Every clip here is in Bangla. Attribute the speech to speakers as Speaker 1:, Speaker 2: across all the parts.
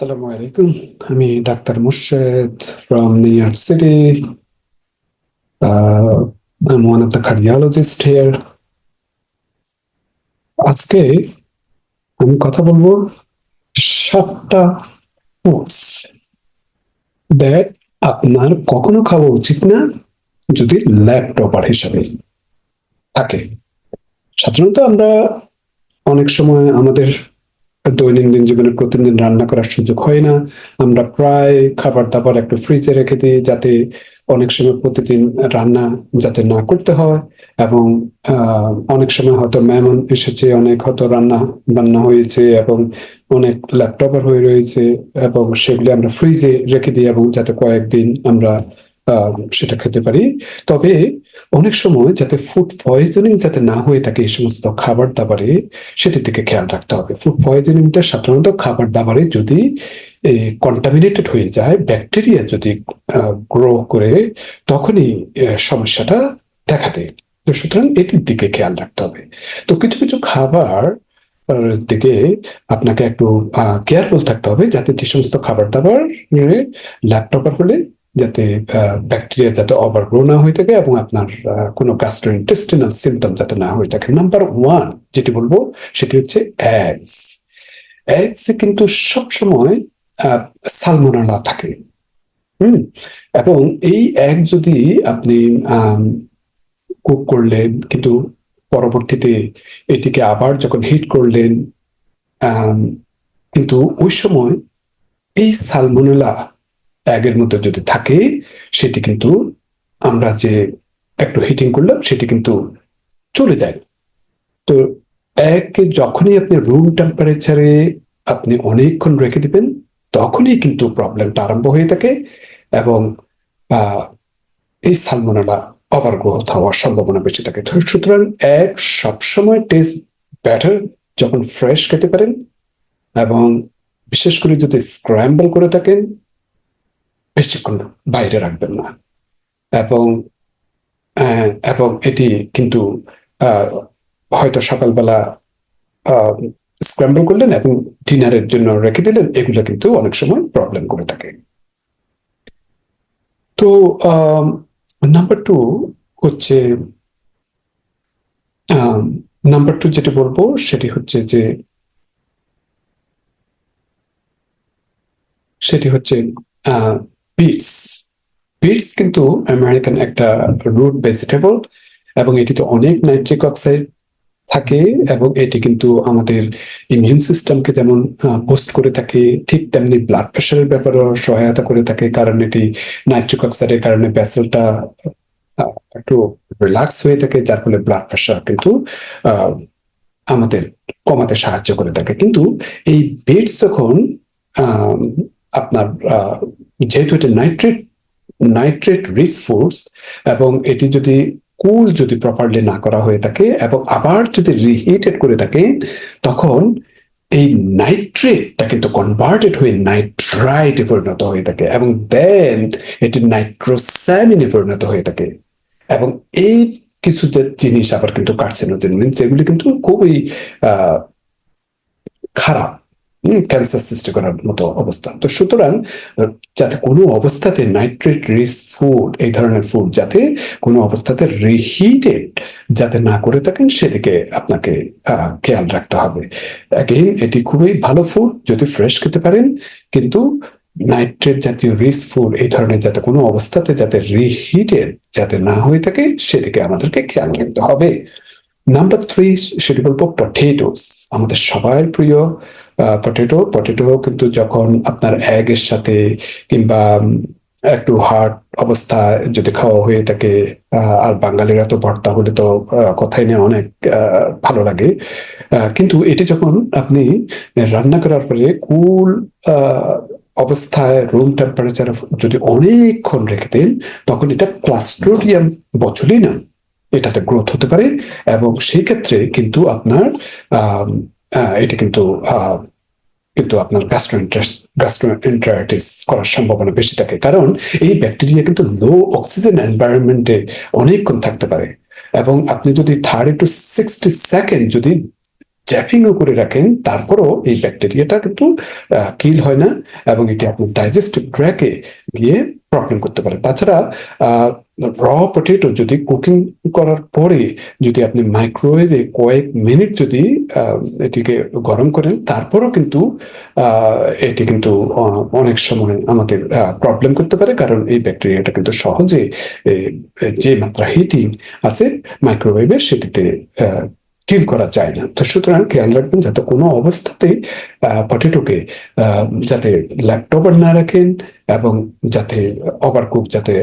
Speaker 1: Assalamu alaikum. আমি doctor Murshed New York City. Uh, I'm one of the cardiologists here. আজকে আমি কথা বলব সাতটা ফুডস দ্যাট আপনার কখনো খাওয়া উচিত না যদি ল্যাপটপার হিসাবে থাকে সাধারণত আমরা অনেক সময় আমাদের দৈনন্দিন জীবনে প্রতিদিন রান্না করার সুযোগ হয় না। আমরা প্রায় খাবার দাবার একটু ফ্রিজে রেখে দিই যাতে অনেক সময় প্রতিদিন রান্না যাতে না করতে হয় এবং অনেক সময় হয়তো মেহমান এসেছে, অনেক হয়তো রান্না বান্না হয়েছে এবং অনেক ল্যাপটপের হয়ে রয়েছে এবং সেগুলি আমরা ফ্রিজে রেখে দিই এবং যাতে কয়েকদিন আমরা সেটা খেতে পারি। তবে অনেক সময় যাতে ফুড পয়জনিং যাতে না হয়ে থাকে এই সমস্ত খাবার দাবারে সেটির দিকে খেয়াল রাখতে হবে। ফুড পয়জনিংটা সাধারণত খাবার দাবারে যদি কন্টামিনেটেড হয়ে যায় ব্যাকটেরিয়া যদি গ্রো করে, তখনই সমস্যাটা দেখা দেয়। সুতরাং এটির দিকে খেয়াল রাখতে হবে। তো কিছু কিছু খাবার দিকে আপনাকে একটু কেয়ারফুল থাকতে হবে যাতে যে সমস্ত খাবার দাবার ল্যাপটপার হলে যাতে ব্যাকটেরিয়া যাতে ওভারগ্রো না হয়ে থাকে এবং আপনার কোনো গ্যাস্ট্রোইন্টেস্টিনাল সিমটম যাতে না হয়ে থাকে। নাম্বার ওয়ান যেটি বলব সেটি হচ্ছে অ্যাগস অ্যাগস কিন্তু সবসময় সালমোনালা থাকে। হুম? এবং এই অ্যাগ যদি আপনি কুক করলেন কিন্তু পরবর্তীতে এটিকে আবার যখন হিট করলেন কিন্তু ওই সময় এই সালমোনেলা অ্যাগের মধ্যে যদি থাকে, সেটি কিন্তু আমরা যে একটু হিটিং করলাম, সেটি কিন্তু চলে যায়। তো অ্যাগকে যখনই আপনি রুম টেম্পারেচারে আপনি অনেকক্ষণ রেখে দিবেন, তখনই কিন্তু প্রবলেমটা আরম্ভ হয়ে থাকে এবং এই সালমোনেলা ওভারগ্রোথ হওয়ার সম্ভাবনা বেশি থাকে। সুতরাং এক সবসময় টেস্ট ব্যাটার যখন ফ্রেশ খেতে পারেন এবং বিশেষ করে যদি স্ক্র্যাম্বল করে থাকেন বেশিক্ষণ বাইরে রাখবেন না। এবং এবং এটি কিন্তু হয়তো সকালবেলা স্ক্র্যাম্বল করলেন এবং ডিনারের জন্য রেখে দিলেন, এগুলো কিন্তু অনেক সময় প্রবলেম করে থাকে। তো নাম্বার টু হচ্ছে নাম্বার টু যেটা বলব সেটি হচ্ছে যে, সেটি হচ্ছে বিটস বিটস কিন্তু আমেরিকান একটা রুট ভেজিটেবল এবং এটিতে অনেক নাইট্রিক অক্সাইড থাকে এবং এটি কিন্তু আমাদের ইমিউন সিস্টেমকে যেমন বুস্ট করে থাকে, ঠিক তেমনি ব্লাড প্রেশারের ব্যাপারেও সহায়তা করে থাকে কারণ এটি নাইট্রিক অক্সাইডের কারণে ভেসেলটা একটু রিল্যাক্স হয়ে থাকে, যার ফলে ব্লাড প্রেশার কিন্তু আমাদের কমাতে সাহায্য করে থাকে। কিন্তু এই বিটস যখন আপনার যেহেতু এটা নাইট্রেট নাইট্রেট রিচ ফুডস এবং এটি যদি কুল যদি প্রপারলি না করা হয়ে থাকে এবং আবার যদি রিহিটেড করে থাকে, তখন এই নাইট্রেটটা কিন্তু কনভার্টেড হয়ে নাইট্রাইটে পরিণত হয়ে থাকে এবং দেন এটি নাইট্রোস্যামিনে পরিণত হয়ে থাকে। এবং এই কিছু যে জিনিস আবার কিন্তু কার্সিনোজেন যেগুলি কিন্তু খুবই খারাপ। ক্যান্সার সৃষ্টি করার মতো অবস্থা। তো সুতরাং যাতে কোনো অবস্থাতে নাইট্রেট রিচ ফুড এই ধরনের ফুড যাতে কোনো অবস্থাতে রিহিটেড যাতে না করে থাকেন, সেদিকে আপনাকে খেয়াল রাখতে হবে। অ্যাগেইন এটি খুবই ভালো ফুড যদি ফ্রেশ খেতে পারেন, কিন্তু নাইট্রেট জাতীয় রিচ ফুড এই ধরনের যাতে কোনো অবস্থাতে যাতে রিহিটেড যাতে না হয়ে থাকে, সেদিকে আমাদেরকে খেয়াল রাখতে হবে। নাম্বার থ্রি সেটি বলব পটেটোস আমাদের সবার প্রিয় পটেটো পটেটো কিন্তু যখন আপনার এর সাথে কিংবা একটু হার্ড অবস্থায় যদি খাওয়া হয়ে থাকে আর বাঙালিরা তো ভর্তা হলে তো কথাই নেই অনেক ভালো লাগে। কিন্তু এটি যখন আপনি রান্না করার পরে কুল অবস্থায় রুম টেম্পারেচার যদি অনেকক্ষণ রেখে দেন, তখন এটা ক্লাস্ট্রোডিয়াম বছরই না, এটাতে গ্রোথ হতে পারে। এবং সেই ক্ষেত্রে কিন্তু আপনার এটি কিন্তু কিন্তু আপনার গ্যাস্ট্রোএন্টারাইটিস করার সম্ভাবনা বেশি থাকে। কারণ এই ব্যাকটেরিয়া কিন্তু লো অক্সিজেন এনভায়রনমেন্টে অনেকক্ষণ থাকতে পারে। এবং আপনি যদি থার্টি টু সিক্সটি সেকেন্ড যদি জ্যাপিংও করে রাখেন, তারপরও এই ব্যাকটেরিয়াটা কিন্তু কিল হয় না এবং এটি আপনার ডাইজেস্টিভ ট্র্যাকে গিয়ে প্রবলেম করতে পারে। তাছাড়া র পটেটো যদি কুকিং করার পরে যদি আপনি মাইক্রোওয়েভে কয়েক মিনিট যদি এটিকে গরম করেন, তারপরও কিন্তু এটি কিন্তু অনেক সময় আমাদের প্রবলেম করতে পারে। কারণ এই ব্যাকটেরিয়াটা কিন্তু সহজে যে মাত্রা হিটিং আছে মাইক্রোওয়েভে সেটিতে কিল করা যায় না। তো সুতরাং খেয়াল রাখবেন যাতে কোনো অবস্থাতেই পটেটোকে যাতে ল্যাপটপার না রাখেন এবং যাতে ওভারকুক যাতে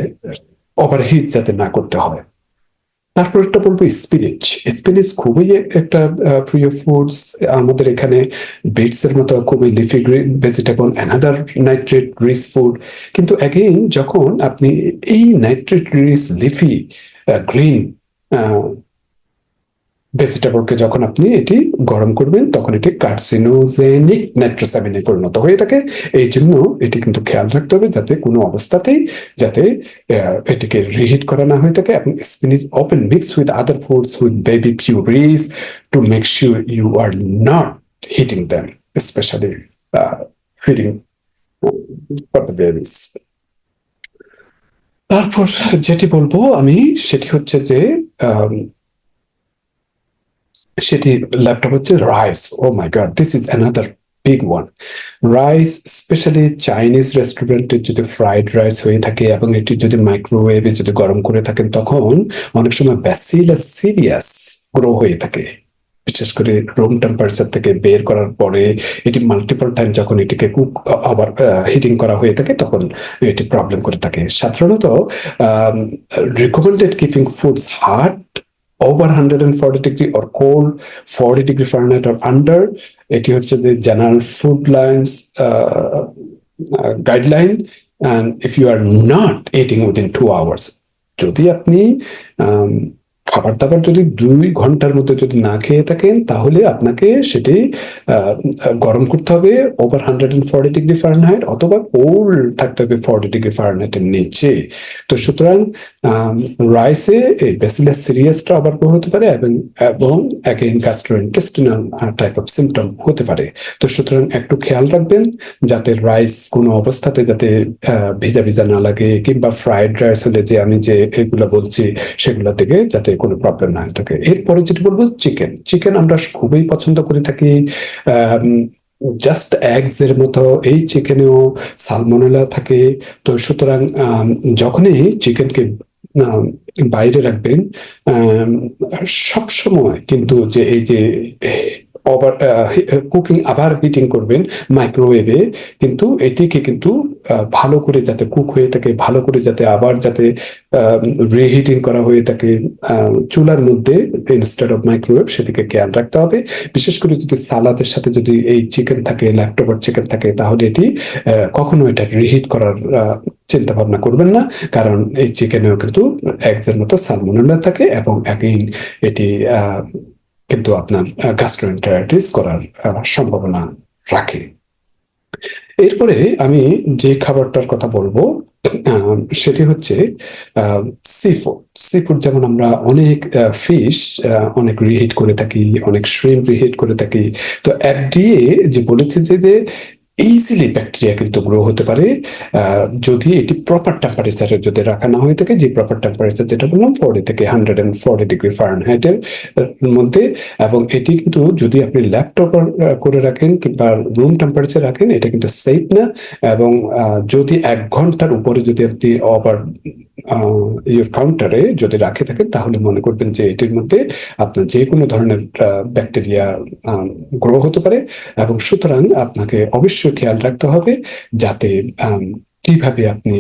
Speaker 1: ওভারহিট যাতে না করতে হয়। তারপর একটা বলব স্পিনিচ স্পিনিচ খুবই একটা প্রিয় ফুডস আমাদের এখানে বিটস এর মতো খুবই leafy green vegetable another nitrate rich food কিন্তু অ্যাগেইন যখন আপনি এই নাইট্রেট রিস লিফি গ্রিন ভেজিটেবলকে যখন আপনি এটি গরম করবেন, তখন এটি কার্সিনোজেনিক নাইট্রোসামিনে পরিণত হয়ে থাকে। এই জন্য এটি কিন্তু খেয়াল রাখতে হবে যাতে কোনো অবস্থাতেই যাতে এটিকে রিহিট করা না হয়ে থাকে এবং spinach often mix with other foods with baby purees to make sure you are not heating them especially feeding তারপর যেটি বলব আমি, সেটি হচ্ছে যে সেটি ল্যাপটপ হচ্ছে rice oh my god this is another big one rice especially Chinese রেস্টুরেন্টে যদি ফ্রাইড রাইস হয়ে থাকে এবং এটি যদি মাইক্রোওয়েভে যদি গরম করে থাকেন, তখন অনেক সময় ব্যাসিলাস সিরিয়াস গ্রো হয়ে থাকে। বিশেষ করে রুম টেম্পারেচার থেকে বের করার পরে এটি মাল্টিপল টাইম যখন এটিকে কুক আবার হিটিং করা হয়ে থাকে, তখন এটি প্রবলেম করে থাকে। সাধারণত recommended keeping foods hot over 140 degree or cold 40 degree Fahrenheit or under এটি হচ্ছে যে general food lines guideline and if you are not eating within two hours যদি আপনি আম, খাবার দাবার যদি দুই ঘণ্টার মধ্যে যদি না খেয়ে থাকেন, তাহলে আপনাকে সেটি গরম করতে হবে over hundred and forty degree Fahrenheit অথবা কোল্ড থাকতে হবে ফর্টি ডিগ্রি ফারেনহাইটের নিচে। তো সুতরাং রাইসে এই ব্যাসিলাস সিরিয়াসটা আবার হতে পারে এবং এবং again gastrointestinal type of symptom হতে পারে। তো সুতরাং একটু খেয়াল রাখবেন যাতে রাইস কোনো অবস্থাতে যাতে ভিজা ভিজা না লাগে কিংবা ফ্রাইড রাইস হলে যে আমি যে এগুলো বলছি, সেগুলো থেকে যাতে কোনো প্রবলেম না থাকে। এরপরে যেটা বলব চিকেন চিকেন আমরা খুবই পছন্দ করে থাকি জাস্ট এগস এর মতো। এই চিকেনেও সালমোনেলা থাকে। তো সুতরাং যখনই চিকেনকে বাইরে রাখবেন সব সময় কিন্তু যে এই যে ওভার কুকিং আবার হিটিং করবেন মাইক্রোওয়েভে কিন্তু এটিকে কিন্তু ভালো করে যাতে কুক হয়ে থাকে, ভালো করে যাতে আবার যাতে রিহিটিং করা হয়ে থাকে চুলার মধ্যে ইনস্টেড অফ মাইক্রোওয়েভ সেদিকে খেয়াল রাখতে হবে। বিশেষ করে যদি সালাদের সাথে যদি এই চিকেন থাকে ল্যাপটপার চিকেন থাকে, তাহলে এটি কখনো এটা রিহিট করার চিন্তা ভাবনা করবেন না। কারণ এই চিকেনেও কিন্তু এগসের মতো সালমোনেলা থাকে এবং একই এটি কিন্তু আপনার গ্যাস্ট্রোএন্টারাইটিস করার সম্ভাবনা রাখে। এরপরে আমি যে খাবারটার কথা বলব সেটি হচ্ছে সি ফুড যেমন আমরা অনেক ফিশ অনেক রিহিট করে থাকি, অনেক শ্রিম রিহিট করে থাকি, তো এফডিএ যে বলেছে যে ইজিলি ব্যাকটেরিয়া কিন্তু গ্রো হতে পারে যদি এটি প্রপার টেম্পারেচারে যদি রাখা না হয়ে থাকে, যে প্রপার টেম্পারেচার যেটা বললাম ফোর্টি থেকে হান্ড্রেড এন্ড ফোর্টি ডিগ্রি ফারেনহাইটের মধ্যে, এবং এটি কিন্তু যদি আপনি ল্যাপটপ করে রাখেন কিংবা রুম টেম্পারেচার রাখেন, এটা কিন্তু সেফ না, এবং যদি এক ঘণ্টার উপরে যদি আপনি ওভার ইউর কাউন্টারে যদি রাখে থাকেন, তাহলে মনে করবেন যে এটির মধ্যে আপনার যে কোনো ধরনের ব্যাকটেরিয়া গ্রো হতে পারে এবং সুতরাং আপনাকে অবশ্যই খেয়াল রাখতে হবে যাতে কীভাবে আপনি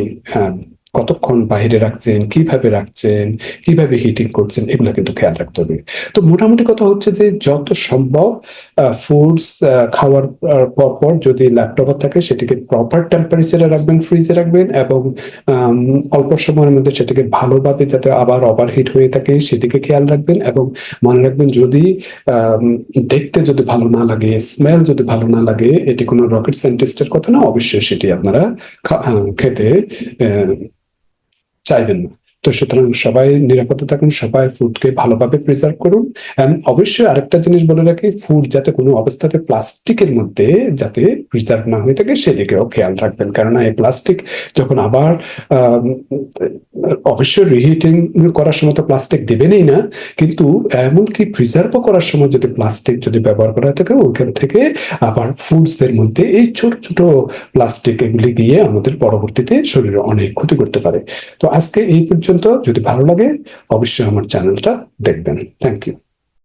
Speaker 1: কতক্ষণ বাইরে রাখছেন, কীভাবে রাখছেন, কীভাবে হিটিং করছেন, এগুলো কিন্তু খেয়াল রাখতে হবে। তো মোটামুটি কথা হচ্ছে যে যত সম্ভব ফুডস খাওয়ার পর পর যদি ল্যাপটপ থাকে, সেটিকে প্রপার টেম্পারেচারে রাখবেন ফ্রিজে রাখবেন এবং অল্প সময়ের মধ্যে সেটিকে ভালোভাবে যাতে আবার ওভার হিট হয়ে থাকে, সেদিকে খেয়াল রাখবেন এবং মনে রাখবেন যদি দেখতে যদি ভালো না লাগে স্মেল যদি ভালো না লাগে, এটি কোনো রকেট সায়েন্টিস্টের কথা না, অবশ্যই সেটি আপনারা খেতে type in তো সুতরাং সবাই নিরাপদে থাকুন, সবাই ফুডকে ভালোভাবে প্রিজার্ভ করুন। অবশ্যই আরেকটা জিনিস বলে রাখি ফুড যাতে কোনো অবস্থাতে প্লাস্টিকের মধ্যে যাতে প্রিজার্ভ না হয়ে থাকে সেদিকেও খেয়াল রাখবেন। কেননা এই প্লাস্টিক যখন আবার অবশ্যই রিহিটিং করার সময় তো প্লাস্টিক দেবেনই না, কিন্তু এমনকি প্রিজার্ভও করার সময় যদি প্লাস্টিক যদি ব্যবহার করা থাকে, ওখান থেকে আবার ফুডসের মধ্যে এই ছোট ছোট প্লাস্টিক এগুলি গিয়ে আমাদের পরবর্তীতে শরীরে অনেক ক্ষতি করতে পারে। তো আজকে এই পর্যন্ত যদি ভালো লাগে অবশ্যই আমার চ্যানেলটা দেখবেন। Thank you